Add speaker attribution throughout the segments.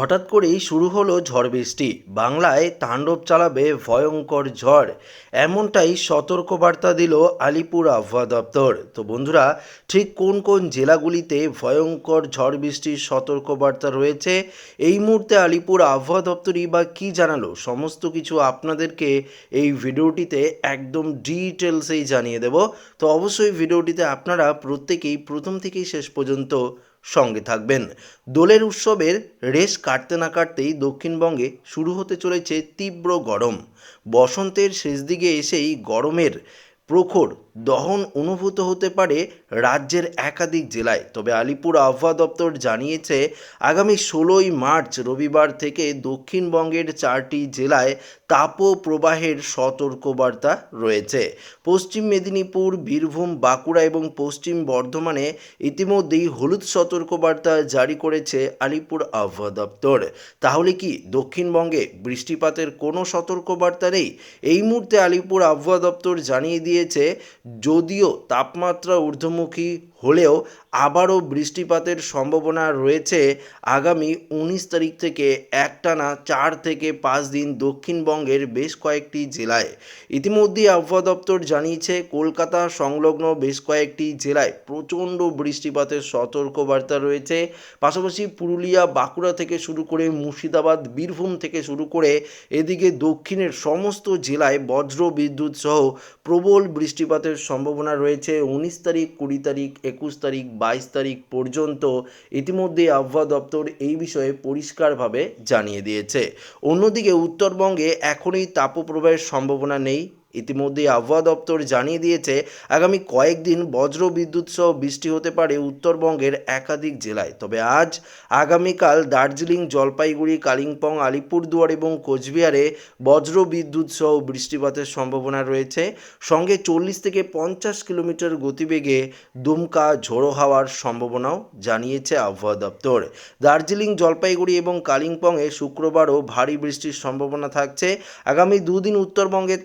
Speaker 1: হঠাৎ করেই শুরু হলো ঝড় বৃষ্টি। বাংলায় তাণ্ডব চালাবে ভয়ঙ্কর ঝড়। এমনটাই সতর্কবার্তা দিল আলিপুর আবহাওয়া দপ্তর। তো বন্ধুরা, ঠিক কোন কোন জেলাগুলিতে ভয়ঙ্কর ঝড় বৃষ্টির সতর্কবার্তা রয়েছে? এই মুহূর্তে আলিপুর আবহাওয়া দপ্তরই বা কী জানালো? সমস্ত কিছু আপনাদেরকে এই ভিডিওটিতে একদম ডিটেলসেই জানিয়ে দেব। তো অবশ্যই ভিডিওটিতে আপনারা প্রত্যেকেই প্রথম থেকেই শেষ পর্যন্ত সঙ্গে থাকবেন। দোলের উৎসবের রেশ কাটতে না কাটতেই দক্ষিণবঙ্গে শুরু হতে চলেছে তীব্র গরম। বসন্তের শেষ দিকে এসেই গরমের প্রখর দহন অনুভূত হতে পারে রাজ্যের একাধিক জেলায়। তবে আলিপুর আবহাওয়া দপ্তর জানিয়েছে, আগামী ষোলোই মার্চ রবিবার থেকে দক্ষিণবঙ্গের চারটি জেলায় তাপ তাপপ্রবাহের সতর্কবার্তা রয়েছে। পশ্চিম মেদিনীপুর, বীরভূম, বাঁকুড়া এবং পশ্চিম বর্ধমানে ইতিমধ্যেই হলুদ সতর্কবার্তা জারি করেছে আলিপুর আবহাওয়া দপ্তর। তাহলে কি দক্ষিণবঙ্গে বৃষ্টিপাতের কোনো সতর্কবার্তা নেই? এই মুহূর্তে আলিপুর আবহাওয়া দপ্তর জানিয়ে দিয়েছে যদিও তাপমাত্রা ঊর্ধ্বমুখী হলেও আবারও বৃষ্টিপাতের সম্ভাবনা রয়েছে আগামী উনিশ তারিখ থেকে একটানা চার থেকে পাঁচ দিন দক্ষিণবঙ্গের বেশ কয়েকটি জেলায়। ইতিমধ্যেই আবহাওয়া দপ্তর জানিয়েছে, কলকাতা সংলগ্ন বেশ কয়েকটি জেলায় প্রচণ্ড বৃষ্টিপাতের সতর্কবার্তা রয়েছে। পাশাপাশি পুরুলিয়া, বাঁকুড়া থেকে শুরু করে মুর্শিদাবাদ, বীরভূম থেকে শুরু করে এদিকে দক্ষিণের সমস্ত জেলায় বজ্র বিদ্যুৎ সহ প্রবল বৃষ্টিপাতের সম্ভাবনা রয়েছে। উনিশ তারিখ, কুড়ি তারিখ একুশ তারিখ, বাইশ তারিখ পর্যন্ত ইতিমধ্যে আবহাওয়া দপ্তর এই বিষয়ে পরিষ্কারভাবে জানিয়ে দিয়েছে। অন্যদিকে উত্তরবঙ্গে এখনই তাপপ্রবাহের সম্ভাবনা নেই। ইতিমধ্যেই আবহাওয়া দপ্তর জানিয়ে দিয়েছে, আগামী কয়েকদিন বজ্র বিদ্যুৎ সহ বৃষ্টি হতে পারে উত্তরবঙ্গের একাধিক জেলায়। তবে আজ আগামীকাল দার্জিলিং, জলপাইগুড়ি, কালিম্পং, আলিপুরদুয়ার এবং কোচবিহারে বজ্র বিদ্যুৎ সহ বৃষ্টিপাতের সম্ভাবনা রয়েছে। সঙ্গে চল্লিশ থেকে পঞ্চাশ কিলোমিটার গতিবেগে দুমকা, ঝোড়ো হাওয়ার সম্ভাবনাও জানিয়েছে আবহাওয়া দপ্তর। দার্জিলিং, জলপাইগুড়ি এবং কালিম্পংয়ে শুক্রবারও ভারী বৃষ্টির সম্ভাবনা থাকছে। আগামী দুদিন উত্তরবঙ্গের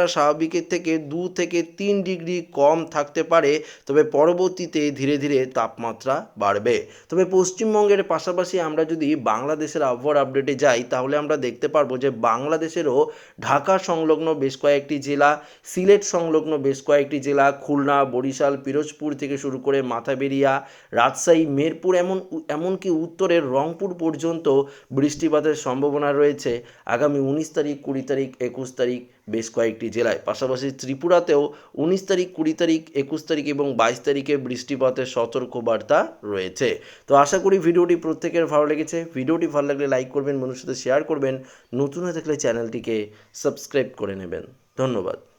Speaker 1: তাপমাত্রা স্বাভাবিকের থেকে দু থেকে তিন ডিগ্রি কম থাকতে পারে, তবে পরবর্তীতে ধীরে ধীরে তাপমাত্রা বাড়বে। তবে পশ্চিমবঙ্গের পাশাপাশি আমরা যদি বাংলাদেশের আবহাওয়ার আপডেটে যাই, তাহলে আমরা দেখতে পারব যে বাংলাদেশেরও ঢাকা সংলগ্ন বেশ কয়েকটি জেলা, সিলেট সংলগ্ন বেশ কয়েকটি জেলা, খুলনা, বরিশাল, পিরোজপুর থেকে শুরু করে মাথাবেরিয়া, রাজশাহী, মেরপুর, এমন, এমনকি উত্তরের রংপুর পর্যন্ত বৃষ্টিপাতের সম্ভাবনা রয়েছে। আগামী উনিশ তারিখ, কুড়ি তারিখ, একুশ তারিখ বেশ কয়েকটি জেলায়। পাশাপাশি ত্রিপুরাতেও উনিশ তারিখ, কুড়ি তারিখ, একুশ তারিখ এবং বাইশ তারিখে বৃষ্টিপাতের সতর্কবার্তা রয়েছে। তো আশা করি ভিডিওটি প্রত্যেকের ভালো লেগেছে। ভিডিওটি ভালো লাগলে লাইক করবেন বন্ধুর সাথে শেয়ার করবেন। নতুন হয়ে থাকলে চ্যানেলটিকে সাবস্ক্রাইব করে নেবেন। ধন্যবাদ।